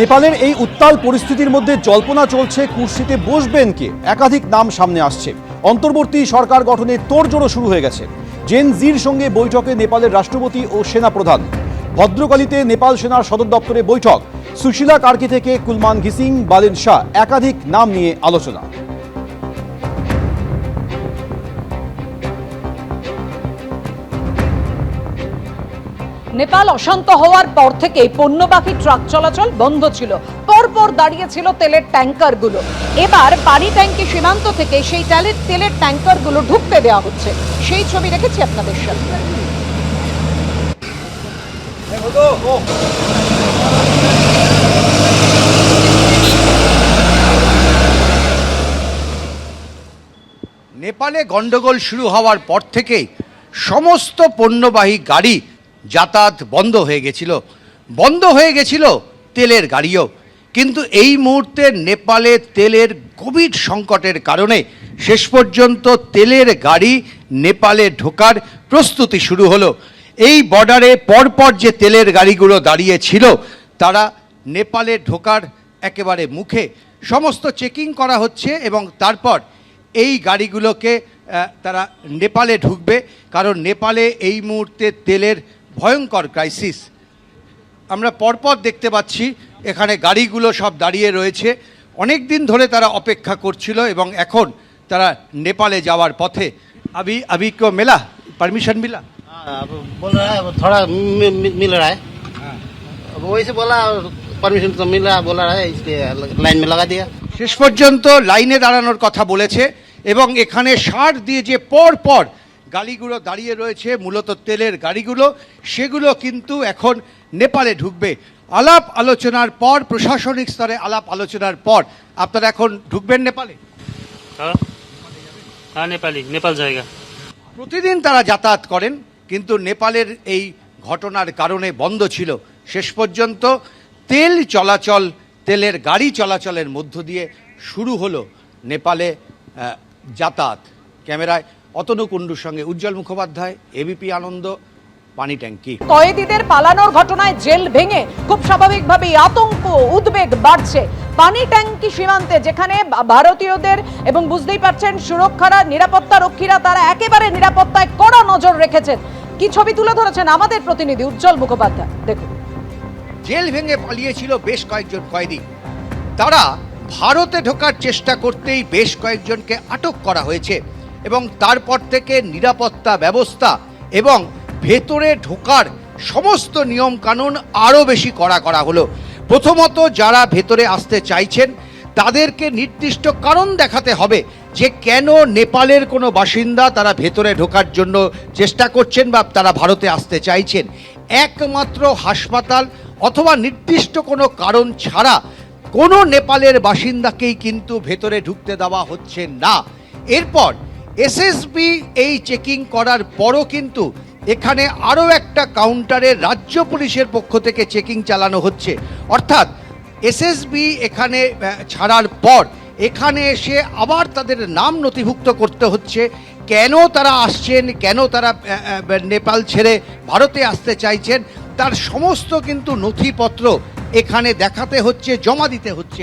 নেপালের এই উত্তাল পরিস্থিতির মধ্যে জল্পনা চলছে, কুর্সিতে বসবেন কে? একাধিক নাম সামনে আসছে। অন্তর্বর্তী সরকার গঠনে তোড়জোড়ো শুরু হয়ে গেছে। জেন জির সঙ্গে বৈঠকে নেপালের রাষ্ট্রপতি ও সেনাপ্রধান। ভদ্রকালীতে নেপাল সেনার সদর দপ্তরে বৈঠক। সুশীলা কার্কি থেকে কুলমান ঘিসিং, বালেন শাহ একাধিক নাম নিয়ে আলোচনা। নেপাল অশান্ত হওয়ার পর থেকেই পণ্যবাহী ট্রাক চলাচল বন্ধ ছিল। পরপর দাঁড়িয়েছিল তেলের ট্যাঙ্কারগুলো। এবার পানি ট্যাঙ্কি সীমান্ত থেকে সেই তেলের তেলের ট্যাঙ্কারগুলো ঢুকতে দেওয়া হচ্ছে। সেই ছবি রেখেছি আপনাদের সাথে নেপালে গন্ডগোল শুরু হওয়ার পর থেকেই সমস্ত পণ্যবাহী গাড়ি যাতায়াত বন্ধ হয়ে গেছিল। বন্ধ হয়ে গেছিল তেলের গাড়িও। কিন্তু এই মুহূর্তে নেপালে তেলের গভীর সংকটের কারণে শেষ পর্যন্ত তেলের গাড়ি নেপালে ঢোকার প্রস্তুতি শুরু হলো। এই বর্ডারে পরপর যে তেলের গাড়িগুলো দাঁড়িয়ে ছিল তারা নেপালে ঢোকার একেবারে মুখে। সমস্ত চেকিং করা হচ্ছে এবং তারপর এই গাড়িগুলোকে তারা নেপালে ঢুকবে। কারণ নেপালে এই মুহূর্তে তেলের ভয়ঙ্কর ক্রাইসিস আমরা পরপর দেখতে পাচ্ছি এখানে গাড়িগুলো সব দাঁড়িয়ে রয়েছে অনেক দিন ধরে তারা অপেক্ষা করছিল এবং এখন তারা নেপালে যাওয়ার পথে আবি আবি কো মেলা পারমিশন মিলা हाँ, अब बोल रहा है अब थोड़ा मि- मि- मिल रहा है अब वैसे बोला परमिशन तो मिला बोला रहा है इसलिए लाइन में लगा दिया শেষ পর্যন্ত লাইনে দাঁড়ানোর কথা বলেছে এবং এখানে সার দিয়ে যে পর পর গাড়িগুলো দাঁড়িয়ে রয়েছে মূলত তেলের গাড়িগুলো। সেগুলো কিন্তু এখন নেপালে ঢুকবে। আলাপ আলোচনার পর প্রশাসনিক স্তরে আলাপ আলোচনার পর আপনারা এখন ঢুকবেন নেপালে? হ্যাঁ।, হ্যাঁ। নেপালি নেপাল জায়গা। প্রতিদিন তারা যাতায়াত করেন কিন্তু নেপালের এই ঘটনার কারণে বন্ধ ছিল। শেষ পর্যন্ত তেল চলাচল তেলের গাড়ি চলাচলের মধ্য দিয়ে শুরু হলো নেপালে যাতায়াত। ক্যামেরায় অতনু কুণ্ডুর সঙ্গে উজ্জ্বল মুখোপাধ্যায় এবিপি আনন্দ পানি ট্যাঙ্কি। কয়েদিদের পালানোর ঘটনায় জেল ভেঙে খুব স্বাভাবিকভাবেই আতঙ্ক উদ্বেগ বাড়ছে। পানি ট্যাঙ্কি সীমান্তে যেখানে ভারতীয়দের এবং বুঝতেই পারছেন সুরক্ষারা নিরাপত্তা রক্ষীরা তারা একেবারে নিরাপত্তায় কড়া নজর রেখেছেন। কি ছবি তুলে ধরেছেন আমাদের প্রতিনিধি উজ্জ্বল মুখোপাধ্যায়? দেখুন। জেল ভেঙে পালিয়েছিল বেশ কয়েকজন কয়েদি। তারা ভারতে ঢোকার চেষ্টা করতেই বেশ কয়েকজনকে আটক করা হয়েছে। এবং তারপর থেকে নিরাপত্তা ব্যবস্থা এবং ভেতরে ঢোকার সমস্ত নিয়ম কানুন আরও বেশি কড়া করা হলো। প্রথমত যারা ভেতরে আসতে চাইছেন, তাদেরকে নির্দিষ্ট কারণ দেখাতে হবে যে কেন নেপালের কোনো বাসিন্দা তারা ভেতরে ঢোকার জন্য চেষ্টা করছেন বা তারা ভারতে আসতে চাইছেন। একমাত্র হাসপাতাল অথবা নির্দিষ্ট কোনো কারণ ছাড়া কোনো নেপালের বাসিন্দাকেই কিন্তু ভেতরে ঢুকতে দেওয়া হচ্ছে না। এরপর এসএসবি এই চেকিং করার পরও কিন্তু এখানে আরও একটা কাউন্টারে রাজ্য পুলিশের পক্ষ থেকে চেকিং চালানো হচ্ছে। অর্থাৎ এসএসবি এখানে ছাড়ার পর এখানে এসে আবার তাদের নাম নথিভুক্ত করতে হচ্ছে। কেন তারা আসছেন, কেন তারা নেপাল ছেড়ে ভারতে আসতে চাইছেন, তার সমস্ত কিন্তু নথিপত্র এখানে দেখাতে হচ্ছে, জমা দিতে হচ্ছে।